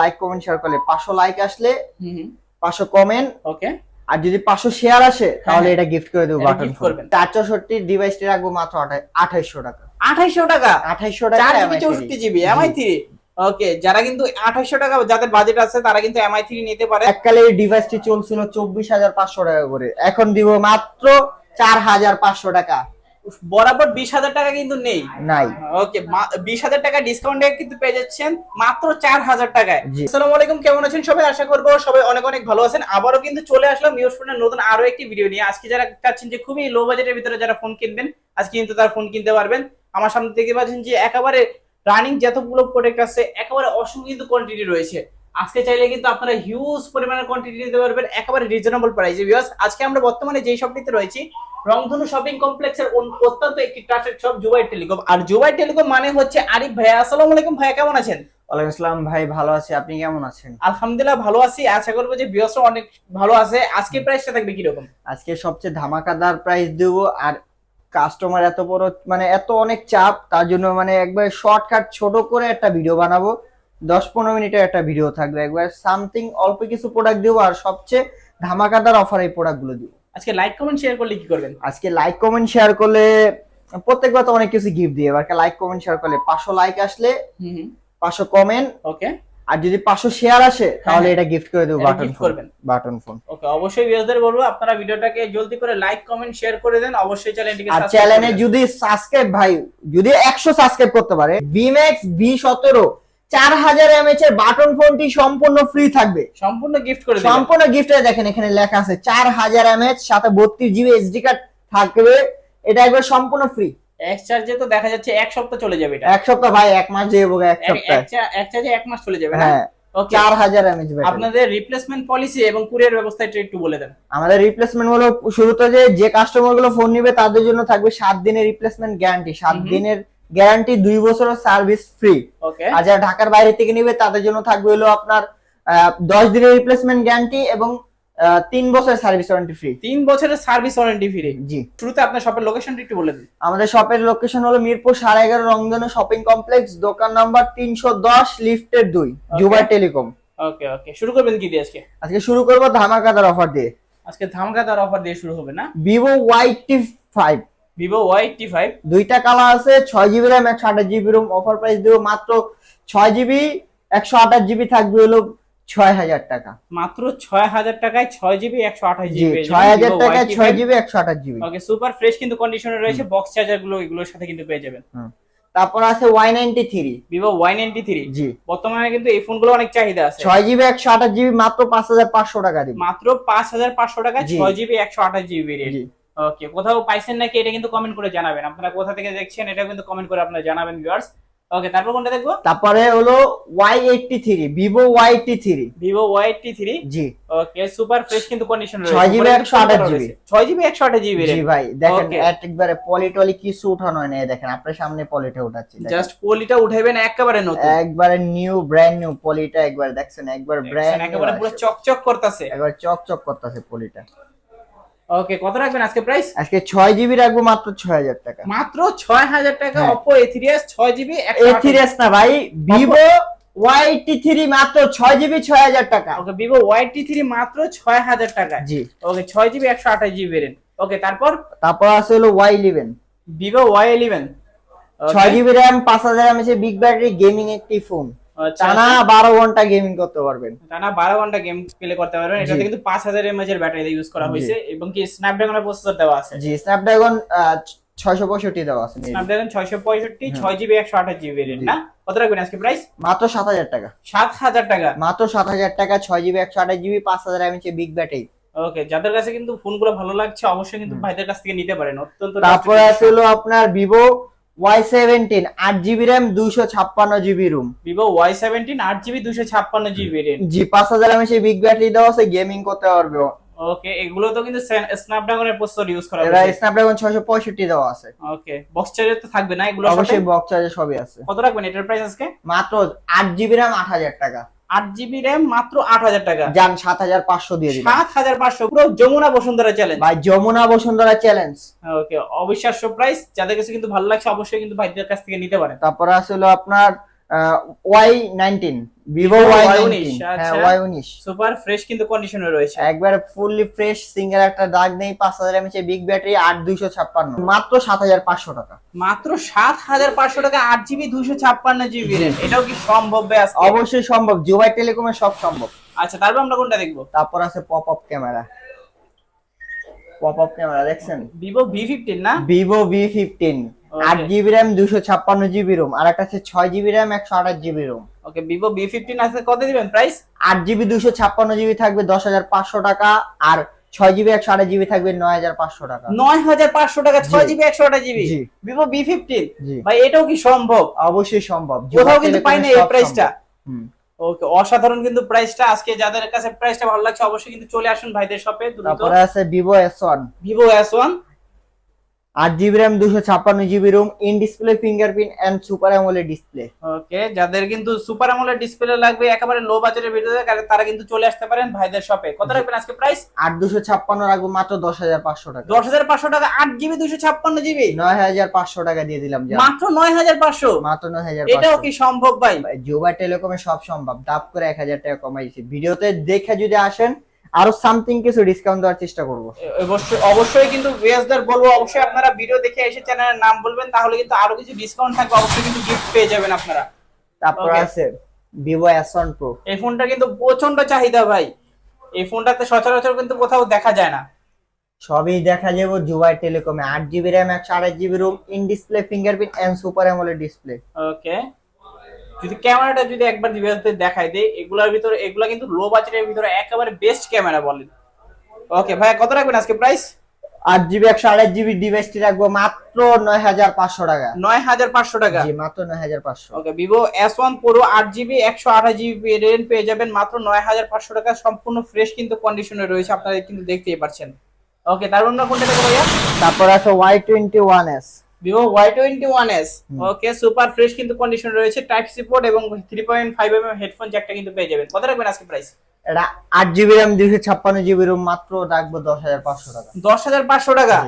Like comment share করলে। পাঁচশো like আসলে পাঁচশো কমেন্ট ওকে আর যদি পাঁচশো শেয়ার আসে তাহলে হ্যাঁ। এটা গিফট করে দেবো বাটন করবেন। চার চৌষট্টি ডিভাইসটি রাখব মাত্র আঠাইশশো টাকা। আঠাইশো টাকা? আঠাইশশো টাকা চৌষট্টি জিবি এমআই থ্রি ওকে যারা কিন্তু আঠাইশো টাকা যাদের বাজেট আছে তারা কিন্তু এমআই থ্রি নিতে পারে। এককালে এই ডিভাইসটি চলছিল চব্বিশ হাজার পাঁচশো টাকা করে। এখন দিব মাত্র চার হাজার পাঁচশো টাকা। বরাবর বিশ হাজার টাকা কিন্তু নেই। নাই। ওকে বিশ হাজার টাকা ডিসকাউন্টে কিন্তু পেয়ে যাচ্ছেন মাত্র চার হাজার টাকায়। আসসালামু আলাইকুম কেমন আছেন সবাই? আশা করব সবাই অনেক অনেক ভালো আছেন। আবারও কিন্তু চলে আসলাম নিউজ ফোনের নতুন আরও একটি ভিডিও নিয়ে। আজকে যারা চাচ্ছেন যে খুবই লো বাজেটের ভিতরে যারা ফোন কিনবেন আজকে কিন্তু তার ফোন কিনতে পারবেন। আমার সামনে থেকে পাচ্ছেন যে একেবারে রানিং যতগুলো প্রোডাক্ট আছে একেবারে অসংখ্য কোয়ান্টিটি রয়েছে। আজকে চাইলে কিন্তু আপনারা হিউজ পরিমাণের কোয়ান্টিটি নিতে পারবেন একেবারে রিজনেবল প্রাইসে বিকজ আজকে আমরা বর্তমানে যেই শপটিতে রয়েছি রংধনু শপিং কমপ্লেক্সের অত্যন্ত একটি ট্রাস্টেড শপ জুবাই টেলিকম আর জুবাই টেলিকম মানে হচ্ছে আরিফ ভাইয়া আসসালামু আলাইকুম ভাইয়া কেমন আছেন? ওয়ালাইকুম আসসালাম ভাই ভালো আছি। আপনি কেমন আছেন? আলহামদুলিল্লাহ ভালো আছি। আশা করব যে বিয়সও অনেক ভালো আছে। আজকে প্রাইসটা থাকবে কীরকম? আজকে সবচেয়ে ধামাকাদার প্রাইস দেবো। আর কাস্টমার এত বড় মানে এত অনেক চাপ তার জন্য মানে একবার শর্টকাট ছোট করে একটা ভিডিও বানাবো। দশ পনেরো মিনিটের একটা ভিডিও থাকবে। একবার সামথিং অল্প কিছু প্রোডাক্ট দেবো আর সবচেয়ে ধামাকাদার অফার এই প্রোডাক্টগুলো দিব। আজকে লাইক কমেন্ট শেয়ার করলে কি করবেন? আজকে লাইক কমেন্ট শেয়ার করলে প্রত্যেকবার তো অনেক কিছু গিফট দিয়ে এবার লাইক কমেন্ট শেয়ার করলে পাঁচশো লাইক আসলে পাঁচশো কমেন্ট ওকে আর যদি পাঁচশো শেয়ার আসে তাহলে হ্যাঁ। এটা গিফট করে দেবো বাটন করবেন। বাটন ফোন ওকে অবশ্যই বিয়সদের বলব আপনারা ভিডিওটাকে জলদি করে লাইক কমেন্ট শেয়ার করে দেন অবশ্যই চ্যানেলটিকে আর চ্যানেলে যদি সাবস্ক্রাইব ভাই যদি একশো সাবস্ক্রাইব করতে পারে বিম্যাক্স ভি সতেরো চার হাজার এমএচ এর বাটন ফোনটি সম্পূর্ণ ফ্রি থাকবে। সম্পূর্ণ গিফট করে সম্পূর্ণ গিফটে দেখেন এখানে লেখা আছে চার হাজার এমএচ সাথে বত্রিশ জিবি এসডি কার্ড থাকবে। এটা একবার সম্পূর্ণ ফ্রি এক চার্জে তো দেখা যাচ্ছে এক সপ্তাহ চলে যাবে এটা। এক সপ্তাহ ভাই এক মাস দিয়ে দেবো এক সপ্তাহ। এক চার্জে এক মাস চলে যাবে হ্যাঁ চার হাজার এমএচ আপনাদের রিপ্লেসমেন্ট পলিসি এবং কুরিয়ার ব্যবস্থা এটা একটু বলে দেন। আমাদের রিপ্লেসমেন্ট হলো শুরুতে যে যে কাস্টমারগুলো ফোন নিবে তাদের জন্য থাকবে সাত দিনের রিপ্লেসমেন্ট গ্যারান্টি সাত দিনের গ্যারান্টি দুই বছরের সার্ভিস ফ্রি। আর যারা ঢাকার বাইরে থেকে নিবে তাদের জন্য থাকবে হলো আপনার দশ দিনের রিপ্লেসমেন্ট গ্যারান্টি এবং তিন বছরের সার্ভিস ওয়ারেন্টি ফ্রি তিন বছরের সার্ভিস ওয়ারেন্টি ফ্রি জি। শুরুতে আপনার শপের লোকেশনটা একটু বলে দিন। আমাদের শপের লোকেশন হলো মিরপুর সাড়ে এগারো রংধনু শপিং কমপ্লেক্স দোকান নাম্বার তিনশো দশ লিফটের দুই জুবাই টেলিকম ওকে ওকে শুরু করবেন কি দিয়ে আজকে? আজকে শুরু করব ধামাকাদার অফার দিয়ে। আজকে ধামাকাদার অফার দিয়ে শুরু হবে না? Vivo Y T five Vivo Y eighty five দুইটা কালার আছে ছয় জিবি র্যাম একশো আঠাশ জিবি রুম অফার প্রাইস দেবো মাত্র ছয় জিবি একশো আঠাশ জিবি থাকবে হলো ছয় হাজার টাকা। মাত্র ছয় হাজার টাকায় ছয় জিবি একশো আঠাশ জিবি ছয় হাজার টাকায় ছয় জিবি একশো আঠাশ জিবি ওকে সুপার ফ্রেশ কিন্তু কন্ডিশনে রয়েছে বক্স চার্জারগুলো এগুলোর সাথে কিন্তু পেয়ে যাবেন। তারপর আছে Y ninety three Vivo Y ninety three জি। বর্তমানে কিন্তু এই ফোনগুলো অনেক চাহিদা আছে। ছয় জিবি একশো আঠাশ জিবি মাত্র পাঁচ হাজার পাঁচশো টাকা দিবি। মাত্র পাঁচ হাজার পাঁচশো টাকায়। ছয় জিবি একশো আঠাশ জিবি রেট ওকে কোথাও পাইছেন নাকি এটা কিন্তু কমেন্ট করে জানাবেন। আপনারা কোথা থেকে দেখছেন এটা কিন্তু কমেন্ট করে আপনারা জানাবেন ভিউয়ার্স ওকে তারপর কোনটা দেখব? তারপরে হলো Y eighty three Vivo Y eighty three Vivo Y eighty three জি। ওকে সুপার ফ্রেশ কিন্তু কন্ডিশন রয়েছে। 6 GB, 128 GB ছয় জিবি একশো আঠাশ জিবি জি ভাই দেখেন. একবারে পলি টলি কিছু উঠানো হয় না। এই দেখেন আপনার সামনে পলিটা উঠাচ্ছি জাস্ট পলিটা উঠাইবেন একেবারে নতুন। একবারে নিউ ব্র্যান্ড নিউ পলিটা একবার দেখছেন? একবার ব্র্যান্ড একেবারে পুরো চকচক করতেছে। একবার চকচক চক করতেছে পলিটা। ওকে কত রাখবেন আজকে প্রাইস আজকে ছয় জিবি রাখব মাত্র ছয় হাজার টাকা। মাত্র ছয় হাজার টাকা হ্যাঁ। থ্রি এস ছয় জিবি এ থ্রি না ভাই এইটটি থ্রি মাত্র ছয় জিবি ছয় হাজার টাকা। ওকে টি থ্রি মাত্র ছয় হাজার টাকা জি। ওকে ছয় জিবি একশো আঠাশ জিবি রেন ওকে তারপর? তারপর আছে হলো Y eleven Vivo Y eleven ছয় জিবি র্যাম পাঁচ হাজার এমএচ বিগ ব্যাটারি গেমিং একটি ফোন টানা বারো ঘণ্টা গেমিং করতে পারবেন। টানা বারো ঘণ্টা গেম প্লে করতে পারবেন। এটাতে কিন্তু পাঁচ হাজার এমএচ এর ব্যাটারি ইউজ করা হয়েছে এবং কি স্ন্যাপড্রাগনের প্রসেসর দেওয়া আছে। জি স্ন্যাপড্রাগন ছয়শো পঁয়ষট্টি দেওয়া আছে স্ন্যাপড্রাগন ছয়শো পঁয়ষট্টি ছয় জিবি একশো আঠাশ জিবি। না? কত রাখবেন আজকে প্রাইস মাত্র সাত হাজার টাকা। সাত হাজার টাকা। মাত্র সাত হাজার টাকা ছয় জিবি একশো আঠাশ জিবি পাঁচ হাজার এমএচ বিগ ব্যাটারি ওকে যাদের কাছে কিন্তু ফোনগুলো ভালো লাগছে অবশ্যই কিন্তু। ভাইদের কাছ থেকে নিতে পারেন। অত্যন্ত তারপরে আছে হলো আপনার ভিভো ওয়াই সেভেন্টিন আট জিবি র্যাম দুইশো ছাপ্পান্ন GB ROM Vivo Y seventeen আট জিবি দুশো ছাপ্পান্ন জিবি রেন জি পাঁচ হাজার বিগ ব্যাটারি দেওয়া আছে গেমিং করতে পারবে ওকে এগুলো তো কিন্তু স্ন্যাপড্রাগনের প্রসেসর ইউজ করা এরা হয়েছে। স্ন্যাপড্রাগন ছয়শো পঁয়ষট্টি দেওয়া আছে। ওকে বক্স চার্জার তো থাকবে না এগুলো অবশ্যই বক্স চার্জে সবই আছে। কত রাখবেন এটার প্রাইস আজকে? মাত্র আট জিবি র্যাম আট হাজার টাকা। আট জিবি র্যাম মাত্র আট হাজার টাকা। যান সাত হাজার পাঁচশো দিয়ে দিবেন সাত হাজার পাঁচশো পুরো যমুনা বসুন্ধরা চ্যালেঞ্জ ভাই যমুনা বসুন্ধরা চ্যালেঞ্জ ওকে অবিশ্বাস্য প্রাইস যাদের কাছে কিন্তু ভালো লাগছে অবশ্যই কিন্তু ভাইদের কাছ থেকে নিতে পারে তারপরে আসলে আপনার Y nineteen Vivo Y nineteen. Y উনিশ সুপার ফ্রেশ কিন্তু কন্ডিশনে রয়েছে। একবার ফুললি ফ্রেশ সিঙ্গেল একটা দাগ নেই পাঁচ হাজার এমএচ বিগ ব্যাটারি আট দুইশো ছাপ্পান্ন। মাত্র সাত হাজার পাঁচশো টাকা। মাত্র সাত হাজার পাঁচশো টাকা আট জিবি দুইশো ছাপ্পান্ন জিবি এটাও কি সম্ভব অবশ্যই সম্ভব। জুবাই টেলিকমে সব সম্ভব। আচ্ছা তারপর আমরা কোনটা দেখব? তারপর আছে pop up camera pop up camera দেখছেন? ভিভো ভি ফিফটিন না? Vivo V fifteen. আট জিবি র্যাম দুশো ছাপ্পান্ন জিবি রোম আর একটা আছে ছয় জিবি র্যাম একশো আঠাশ GB ROM okay Vivo V fifteen আছে কত দিবেন প্রাইস আট জিবি দুশো ছাপ্পান্ন জিবি থাকবে দশ হাজার পাঁচশো টাকা আর ছয় জিবি একশো আঠাশ জিবি থাকবে নয় হাজার পাঁচশো টাকা। নয় হাজার পাঁচশো টাকা ছয় জিবি একশো আঠাশ জিবি ভিভো ভি ফিফটিন ভাই এটাও কি সম্ভব? অবশ্যই সম্ভব। কোথাও কিন্তু পাই না এই প্রাইসটা। ওকে অসাধারণ কিন্তু প্রাইসটা আজকে যাদের কাছে প্রাইসটা ভালো লাগছে অবশ্যই কিন্তু চলে আসুন ভাইদের শপে দ্রুত। তারপরে আছে Vivo S one Vivo S one আট জিবি র্যাম দুশো ছাপ্পান্ন GB ROM in display fingerprint and super AMOLED display okay যাদের কিন্তু সুপার আমলের ডিসপ্লে লাগবে একেবারে লো বাজেটের ভিতরে তারা কিন্তু চলে আসতে পারেন ভাইদের শপে কত রাখবেন আজকে প্রাইস আট দুশো ছাপ্পান্ন রাখব মাত্র দশ হাজার পাঁচশো টাকা। দশ হাজার পাঁচশো টাকা আট জিবি দুশো ছাপ্পান্ন জিবি নয় হাজার পাঁচশো টাকা দিয়ে দিলাম মাত্র নয় হাজার পাঁচশো? মাত্র নয় হাজার এটাও কি সম্ভব ভাই? জোবা টেলিকমে সব সম্ভব। ডাব করে এক হাজার টাকা কমাইছি ভিডিওতে দেখে যদি আসেন আরও সামথিং কিছু ডিসকাউন্ট দেওয়ার চেষ্টা করব। অবশ্যই অবশ্যই কিন্তু বলব অবশ্যই আপনারা ভিডিও দেখে এসে চ্যানেলের নাম বলবেন তাহলে কিন্তু আরও কিছু ডিসকাউন্ট থাকবে অবশ্যই কিন্তু গিফট পেয়ে যাবেন আপনারা। তারপর আছে ভিভো এস ওয়ান প্রো এই ফোনটা কিন্তু প্রচণ্ড চাহিদা ভাই। এই ফোনটাতে সচরাচর কিন্তু কোথাও দেখা যায় না। সবই দেখা যাব জুবাই টেলিকমে আট জিবি র্যাম একশো আঠাশ GB ROM in display fingerprint and super AMOLED display okay যদি ক্যামেরাটা যদি একবার ভিউয়ারদের দেখাই দেই এগুলার ভিতরে এগুলা কিন্তু লো বাজেটের ভিতরে একেবারে বেস্ট ক্যামেরা বলেন। ওকে ভাই কত রাখবেন আজকে প্রাইস আট জিবি একশো আঠাশ জিবি ডিভাইসটি রাখব মাত্র নয় হাজার পাঁচশো টাকা। নয় হাজার পাঁচশো টাকা? জি মাত্র নয় হাজার পাঁচশো। Okay Vivo S one pro আট জিবি একশো আঠাশ জিবি রেন্ট পেয়ে যাবেন মাত্র নয় হাজার পাঁচশো টাকা। সম্পূর্ণ ফ্রেশ কিন্তু কন্ডিশনে রয়েছে আপনারা কিন্তু দেখতেই পাচ্ছেন ওকে তার অন্য কোনটা দেখো ভাইয়া? তারপর আছে Y twenty one S Vivo Y twenty one S. Okay super fresh কিন্তু কন্ডিশন রয়েছে টাইপ সি পোর্ট এবং three point five M headphone জ্যাকটা কিন্তু পেয়ে যাবেন। কত রাখবেন আজকে প্রাইস এটা আট জিবি র্যাম দুইশো ছাপ্পান্ন জিবি রুম মাত্র রাখব দশ হাজার পাঁচশো টাকা। দশ হাজার পাঁচশো টাকা?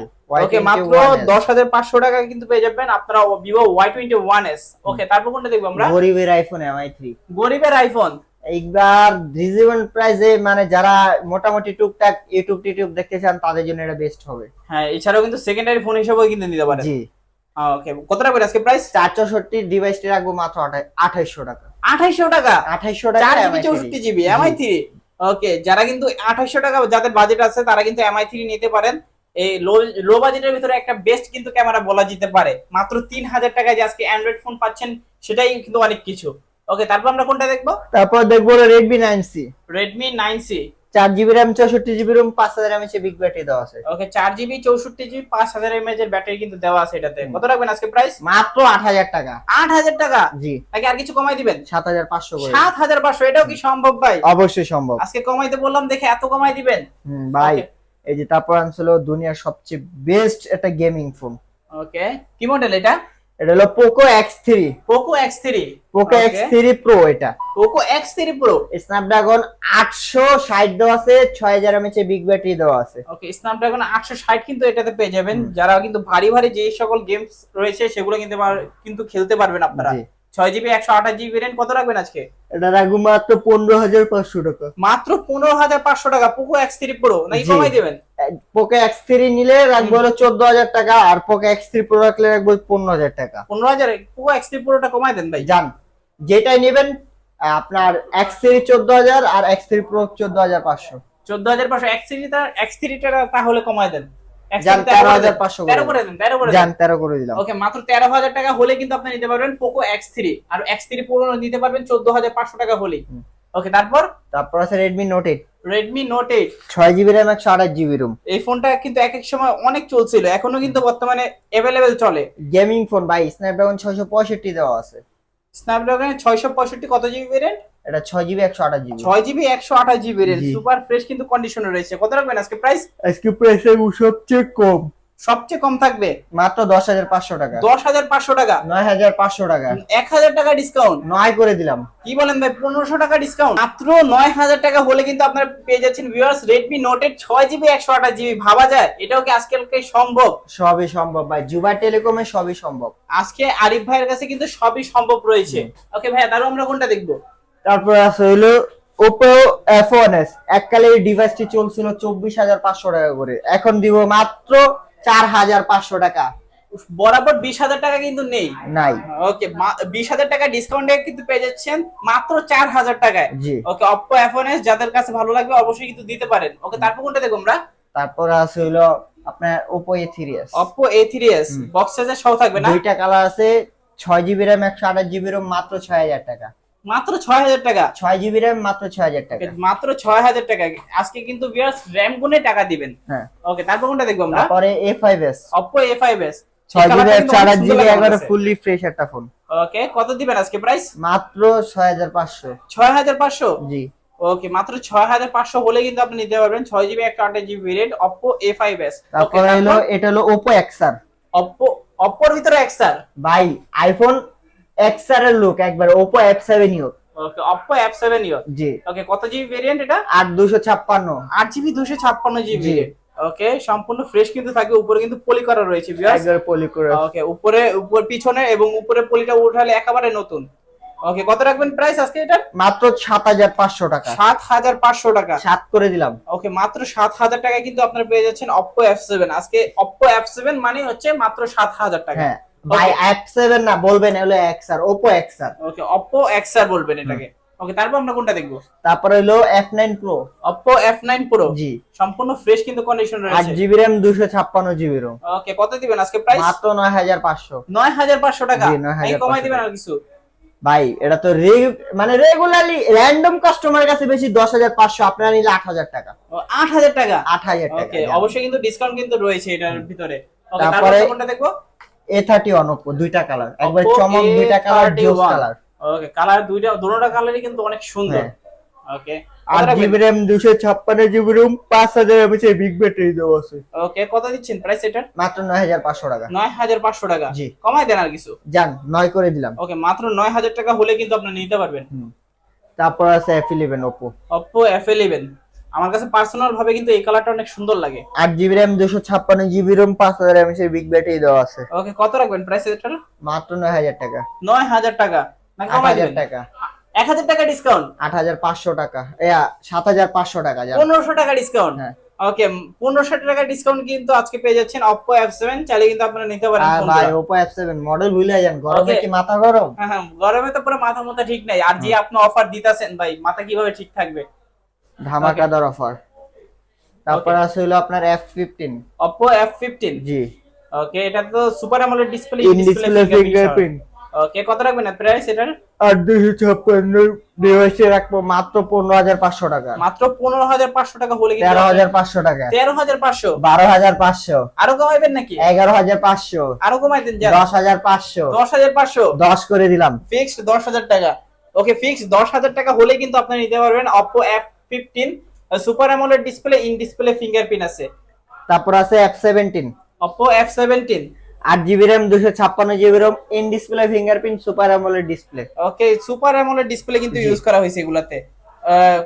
ওকে মাত্র দশ হাজার পাঁচশো টাকা কিন্তু পেয়ে যাবেন আপনারা Vivo Y twenty one S okay তারপর কোনটা দেখব আমরা? গরিবের আইফোন এমআই থ্রি গরিবের আইফোন এইবার রিজনেবল প্রাইসে মানে যারা মোটামুটি টুকটাক ইউটিউব টিউটিউব দেখতে চান তাদের জন্য এটা বেস্ট হবে। হ্যাঁ এছাড়াও কিন্তু সেকেন্ডারি ফোন হিসেবেও কিন্তু নিতে পারেন। জি। ওকে কত রাখবেন আজকে প্রাইস চার চৌষট্টি ডিভাইসটি রাখব মাত্র আঠাইশশো টাকা। আঠাইশো টাকা? আঠাইশো টাকা চার GB MI3 GB MI three okay যারা কিন্তু আঠাইশো টাকা যাদের বাজেট আছে তারা কিন্তু এমআই থ্রি নিতে পারেন। এই লো লো বাজেটের ভিতরে একটা বেস্ট কিন্তু ক্যামেরা বলা যেতে পারে। মাত্র তিন হাজার টাকায় যে আজকে অ্যান্ড্রয়েড ফোন পাচ্ছেন সেটাই কিন্তু অনেক কিছু। ওকে তারপর আমরা কোনটা দেখব? তারপর দেখব Redmi nine C Redmi nine C চার জিবি র্যাম চৌষট্টি জিবি রুম পাঁচ হাজার এমএচ বিগ ব্যাটারি দেওয়া আছে। ওকে চার জিবি চৌষট্টি জিবি পাঁচ হাজার এমএচ এর ব্যাটারি কিন্তু দেওয়া আছে এটাতে। কত রাখবেন আজকে প্রাইস মাত্র আট হাজার টাকা। আট হাজার টাকা? জি। নাকি আর কিছু কমাই দিবেন? সাত হাজার পাঁচশো করে। সাত হাজার পাঁচশো এটাও কি সম্ভব ভাই? অবশ্যই সম্ভব। আজকে কমাইতে বললাম দেখে এত কমাই দিবেন? হুম, ভাই এই যে তারপর আনছিল দুনিয়ার সবচেয়ে বেস্ট একটা গেমিং ফোন ওকে কি মডেল এটা? এটা হলো Poco X three Poco X three Poco X three pro এটা। Poco X three pro Snapdragon আটশো ষাট দেওয়া আছে ছয় হাজার এমএচ বিগ ব্যাটারি দেওয়া আছে। ওকে স্ন্যাপড্রাগন আটশো ষাট কিন্তু এটাতে পেয়ে যাবেন। যারা কিন্তু ভারী ভারী যে সকল গেমস রয়েছে সেগুলো কিন্তু কিন্তু খেলতে পারবেন আপনারা। ছয় জিবি একশো আঠাশ জিবি রেন্ট কত রাখবেন আজকে? এটা রাখব মাত্র পনেরো হাজার পাঁচশো টাকা। মাত্র পনেরো হাজার পাঁচশো টাকা পোকো এক্স থ্রি প্রো নাকি। কমাই দেবেন? পোকো এক্স থ্রি নিলে রাখব হলো চোদ্দ হাজার টাকা আর পোকো এক্স থ্রি প্রো রাখলে রাখব পনেরো হাজার টাকা। পনেরো হাজার পোকো এক্স থ্রি প্রোটা কমাই দেন ভাই। যান যেটাই নেবেন আপনার এক্স থ্রি চোদ্দ হাজার আর এক্স থ্রি প্রো চোদ্দ হাজার পাঁচশো। চোদ্দ হাজার পাঁচশো এক্স থ্রিটা এক্স থ্রিটা তাহলে কমাই দেন। X3 যান তেরো তেরো হাজার পাঁচশো তেরো করে দেন তেরো করে যান তেরো করে দিলাম। ওকে মাত্র তেরো হাজার টাকা হলে কিন্তু আপনি নিতে পারবেন পোকো এক্স থ্রি আর এক্স থ্রি প্রো নিতে পারবেন চোদ্দ হাজার পাঁচশো টাকা হলেই। ওকে তারপর? তারপর আছে Redmi note eight Redmi note eight ছয় জিবি র্যাম একশো আঠাশ জিবি রুম এই ফোনটা কিন্তু এক এক সময় অনেক চলছিল এখনও কিন্তু বর্তমানে অ্যাভেলেবেল চলে। গেমিং ফোন ভাই স্ন্যাপড্রাগন ছয়শো পঁয়ষট্টি দেওয়া আছে। স্ন্যাপড্রাগন ছয়শো পঁয়ষট্টি কত জিবি ভেরিয়েন্ট এটা ছয় জিবি একশো আঠাশ জিবি ছয় জিবি একশো আঠাশ জিবি ভেরিয়েন্ট জি। সুপার ফ্রেশ কিন্তু কন্ডিশনে রয়েছে। কত রাখবেন আজকে প্রাইস আজকে প্রাইস সবচেয়ে কম। সবচেয়ে কম থাকবে? মাত্র দশ হাজার পাঁচশো টাকা। দশ হাজার পাঁচশো টাকা? নয় হাজার পাঁচশো টাকা। এক হাজার টাকা ডিসকাউন্ট নয় করে দিলাম। কি বলেন ভাই পনেরোশো টাকা ডিসকাউন্ট মাত্র নয় হাজার টাকা হলে কিন্তু আপনারা পেয়ে যাচ্ছেন ভিউয়ার্স রেডমি নোটের ছয় জিবি একশো আঠাশ জিবি ভাবা যায় এটাও কি আজকালকে সম্ভব? সবই সম্ভব ভাই জুবা টেলিকমে সবই সম্ভব। আজকে আরিফ ভাইয়ের কাছে কিন্তু সবই সম্ভব রয়েছে। ওকে ভাইয়া তারও আমরা কোনটা দেখব? তারপর আছে হইল ওপো এফ ওয়ান এস এককালে এই ডিভাইসটি চলছিল চব্বিশ হাজার পাঁচশো টাকা করে। এখন দিব মাত্র চার হাজার পাঁচশো টাকা। বরাবর বিশ হাজার টাকা কিন্তু নেই। নাই। ওকে বিশ হাজার টাকা ডিসকাউন্টে কিন্তু পেয়ে যাচ্ছেন মাত্র চার হাজার টাকায়। জি। ওকে অপ্পো এফোন এস যাদের কাছে ভালো লাগবে অবশ্যই কিন্তু দিতে পারেন। ওকে তারপর কোনটা দেখব আমরা? তারপর আছে হইল আপনার Oppo A three S Oppo A three S. Box charger সহ থাকবে না? দুইটা কালার আছে ছয় জিবি র্যাম একশো আঠাশ জিবি র্যাম মাত্র ছয় হাজার টাকা। মাত্র ছয় হাজার টাকা। ছয় জিবি র্যাম মাত্র ছয় হাজার টাকা। মাত্র ছয় হাজার টাকা। আজকে কিন্তু বিয়ার্স র্যাম গুনে টাকা দিবেন। হ্যাঁ। ওকে তারপর কোনটা দেখব আমরা? তারপরে A five S Oppo A five S ছয় জিবি আঠাশ জিবি একবারে ফুললি ফ্রেশ একটা ফোন ওকে কত দিবেন আজকে প্রাইস মাত্র ছয় হাজার পাঁচশো। ছয় হাজার পাঁচশো? জি। ওকে মাত্র ছয় হাজার পাঁচশো হলে কিন্তু আপনি নিতে পারবেন ছয় জিবি একটা আঠাশ GB variant Oppo A five S তারপরে হলো এটা হলো ওপো এক্সআর অপ্পো অপ্পোর ভিতরে এক্সার ভাই আইফোন এক্সআর এর লুক একবার F seven U okay F seven U জি। ওকে কত জিবি ভেরিয়েন্ট এটা? আট দুশো ছাপ্পান্ন। আট জিবি দুশো ছাপ্পান্ন জিবি। ওকে সম্পূর্ণ ফ্রেশ কিন্তু থাকে উপরে কিন্তু পলি করা রয়েছে ভিউয়ার্স একবার পলি করে। ওকে উপরে উপর পিছনে এবং উপরে পলিটা উঠালে একেবারে নতুন। ওকে কত রাখবেন প্রাইস আজকে এটা মাত্র সাত হাজার পাঁচশো টাকা। সাত হাজার পাঁচশো টাকা। সাত করে দিলাম। ওকে মাত্র সাত হাজার টাকায় কিন্তু আপনারা পেয়ে যাচ্ছেন অপ্পো এফ সেভেন আজকে অপ্পো এফ সেভেন মানে হচ্ছে মাত্র সাত হাজার টাকা। হ্যাঁ। ভাই এফ সেভেন না বলবেন হলো XR Oppo XR okay Oppo XR বলবেন এটাকে। ওকে তারপর আমরা কোনটা দেখব? তারপরে হলো F nine pro Oppo F nine pro জি। সম্পূর্ণ ফ্রেশ কিন্তু কন্ডিশন রয়েছে। জিবি র্যাম দুশো ছাপ্পান্ন জিবি রোম ওকে কত দিবেন? আজকে প্রাইস মাত্র নয় হাজার পাঁচশো। নয় হাজার পাঁচশো টাকা? জি, 9,500 এই কমাই দিবেন আর কিছু? ভাই এটা তো রে- মানে রেগুলারলি র্যান্ডম কাস্টমার কাছে বেশি দশ হাজার পাঁচশো আপনারা নিলে আট হাজার টাকা। আট হাজার টাকা? আট হাজার টাকা ওকে অবশ্যই কিন্তু ডিসকাউন্ট কিন্তু রয়েছে এটার ভিতরে। তারপরে কোনটা দেখব? এ থার্টি ওয়ান ওপো দুইটা কালার একবার চমক দুইটা colour A31 colour okay colour দুইটা দুটোটা কালারই কিন্তু অনেক সুন্দর। হ্যাঁ। ওকে আট জিবি র্যাম দুশো ছাপ্পান্ন জিবি রুম পাঁচ হাজার এমএচের বিগ ব্যাটারি দেওয়া আছে। ওকে কত দিচ্ছেন প্রাইস এটার মাত্র নয় হাজার পাঁচশো টাকা। নয় হাজার পাঁচশো টাকা। জি। কমাই দেন আর কিছু। যান নয় করে দিলাম। ওকে মাত্র নয় হাজার টাকা হলে কিন্তু আপনি নিতে পারবেন। তারপর আছে F eleven Oppo Oppo F eleven আমার কাছে পার্সোনাল ভাবে কিন্তু এই কালারটা অনেক সুন্দর লাগে। আট জিবি র্যাম দুশো ছাপ্পান্ন জিবি রুম পাঁচ হাজার এমএচের বিগ ব্যাটারি দেওয়া আছে। ওকে কত রাখবেন প্রাইস এটার? মাত্র নয় হাজার টাকা। নয় হাজার টাকা। না কমাই হাজার দেবেন। টাকা। এক হাজার টাকা ডিসকাউন্ট আট হাজার পাঁচশো টাকা। এ সাত হাজার পাঁচশো টাকা যান পনেরোশো টাকা ডিসকাউন্ট হ্যাঁ। ওকে পনেরোশো টাকা ডিসকাউন্ট কিন্তু আজকে পেয়ে যাচ্ছেন এফ সেভেন চাইলে কিন্তু আপনারা নিতে পারেন ভাই এফ সেভেন মডেল ভুলে যান। গরমে কি মাথা গরম? হ্যাঁ হ্যাঁ গরমে তো পুরো মাথা মাথা ঠিক নাই। আর যে আপনি অফার দিতেছেন ভাই মাথা কীভাবে ঠিক থাকবে? ধামাকাদার অফার। তারপর আছে হলো আপনার F fifteen Oppo F fifteen জি। ওকে এটা তো super AMOLED display in display fingerprint okay কত রাখবেন প্রাইস এটার? আর দুশো ছাপ্পান্ন ডিভাইসে রাখব মাত্র পনেরো হাজার পাঁচশো টাকা। মাত্র পনেরো হাজার পাঁচশো টাকা হলে কিন্তু তেরো হাজার পাঁচশো টাকা। তেরো হাজার পাঁচশো? বারো হাজার পাঁচশো। আরও কমাইবেন নাকি? এগারো হাজার পাঁচশো। আরও কমাই দেন যান। দশ হাজার পাঁচশো। দশ হাজার পাঁচশো? দশ করে দিলাম। ফিক্সড দশ হাজার টাকা। ওকে ফিক্সড দশ হাজার টাকা হলে কিন্তু আপনি নিতে পারবেন Oppo F fifteen super AMOLED display in display fingerprint আছে। তারপর আছে F seventeen Oppo F seventeen আট জিবি র্যাম দুশো ছাপ্পান্ন GB ROM in display fingerprint super AMOLED display okay super AMOLED display কিন্তু ইউজ করা হয়েছে এগুলাতে।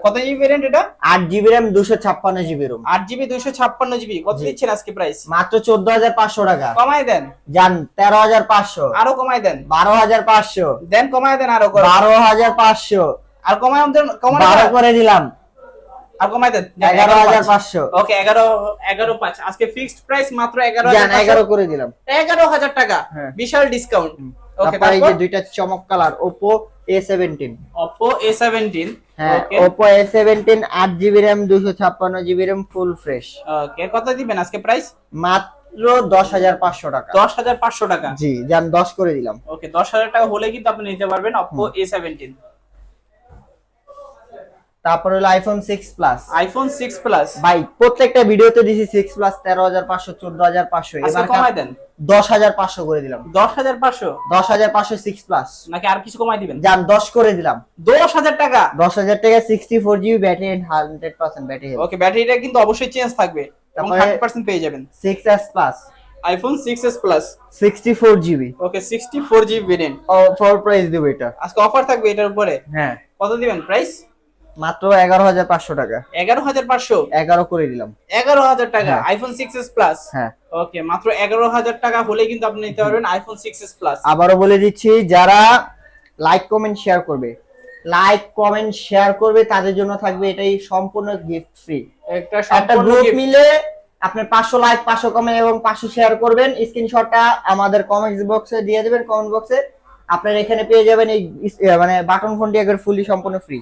কত জিবি ভেরিয়েন্ট এটা? আট জিবি র্যাম দুশো ছাপ্পান্ন জিবি রোম আট জিবি দুইশো ছাপ্পান্ন জিবি কত। দিচ্ছেন আজকে প্রাইস মাত্র চোদ্দ হাজার পাঁচশো টাকা। কমাই দেন। যান তেরো হাজার পাঁচশো। আরও কমাই দেন। বারো হাজার পাঁচশো। দেন কমাই দেন আরও করো। বারো হাজার পাঁচশো। আর কমাই দেন কমাই করে দিলাম। আর কমাই দেন। এগারো হাজার পাঁচশো। ওকে এগারো এগারো পাঁচ। আজকে ফিক্সড প্রাইস মাত্র এগারো যান এগারো করে দিলাম। এগারো হাজার টাকা। হ্যাঁ। বিশাল ডিসকাউন্ট ওকে তারপরে এই যে দুইটা চমক colour seventeen Oppo A seventeen হ্যাঁ জিবি র্যাম দুশো ছাপ্পান্ন GB RAM full fresh okay কত দিবেন আজকে প্রাইস মাত্র দশ হাজার পাঁচশো টাকা। দশ হাজার পাঁচশো টাকা। জি যান দশ করে দিলাম। ওকে দশ হাজার টাকা হলে কিন্তু আপনি নিতে পারবেন অপো এ সেভেন্টিন তারপর হলো iPhone six plus iPhone six plus ভাই প্রত্যেকটা ভিডিওতে দিছি সিক্স প্লাস তেরো হাজার পাঁচশো চোদ্দ হাজার পাঁচশো। আজকে এবার কমাই দেন। দশ হাজার পাঁচশো করে দিলাম। দশ হাজার পাঁচশো? দশ হাজার পাঁচশো সিক্স প্লাস নাকি আর কিছু কমাই দিবেন? যান দশ করে দিলাম। দশ হাজার টাকা? দশ হাজার টাকা sixty four GB battery hundred percent battery okay ব্যাটারিটা কিন্তু অবশ্যই চেঞ্জ থাকবে এবং তারপরে- হান্ড্রেড পার্সেন্ট পেয়ে যাবেন। Six S plus iPhone six S plus sixty four GB okay sixty four GB variant for price দেবো এটা। আজকে অফার থাকবে এটার উপরে? হ্যাঁ। কত দিবেন প্রাইস মাত্র এগারো হাজার পাঁচশো টাকা। এগারো হাজার পাঁচশো? এগারো করে দিলাম। এগারো হাজার টাকা হ্যাঁ। আইফোন সিক্স এস প্লাস হ্যাঁ। ওকে মাত্র এগারো হাজার টাকা হলে কিন্তু আপনি নিতে পারবেন আইফোন সিক্স এস প্লাস আবারও বলে দিচ্ছি যারা লাইক কমেন্ট শেয়ার করবে। লাইক কমেন্ট শেয়ার করবে তাদের জন্য থাকবে এটাই সম্পূর্ণ গিফট ফ্রি একটা গ্রুপ মিলে আপনি পাঁচশো লাইক পাঁচশো কমেন্ট এবং পাঁচশো শেয়ার করবেন। স্ক্রিনশটটা আমাদের কমেন্টস বক্সে দিয়ে দেবেন কমেন্ট বক্সে আপনার এখানে পেয়ে যাবেন এই মানে বাটন ফোনটি একবার ফুলি সম্পূর্ণ ফ্রি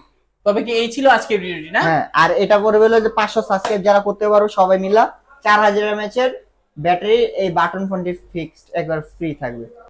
তবে কি এই ছিল আজকের ভিডিওটি না? হ্যাঁ আর এটা করবে হলো যে পাঁচশো সাবস্ক্রাইব যারা করতে পারো, সবাই মিলা চার হাজার এমএচ এর ব্যাটারি এই বাটন ফোনটি ফিক্সড একবার ফ্রি থাকবে।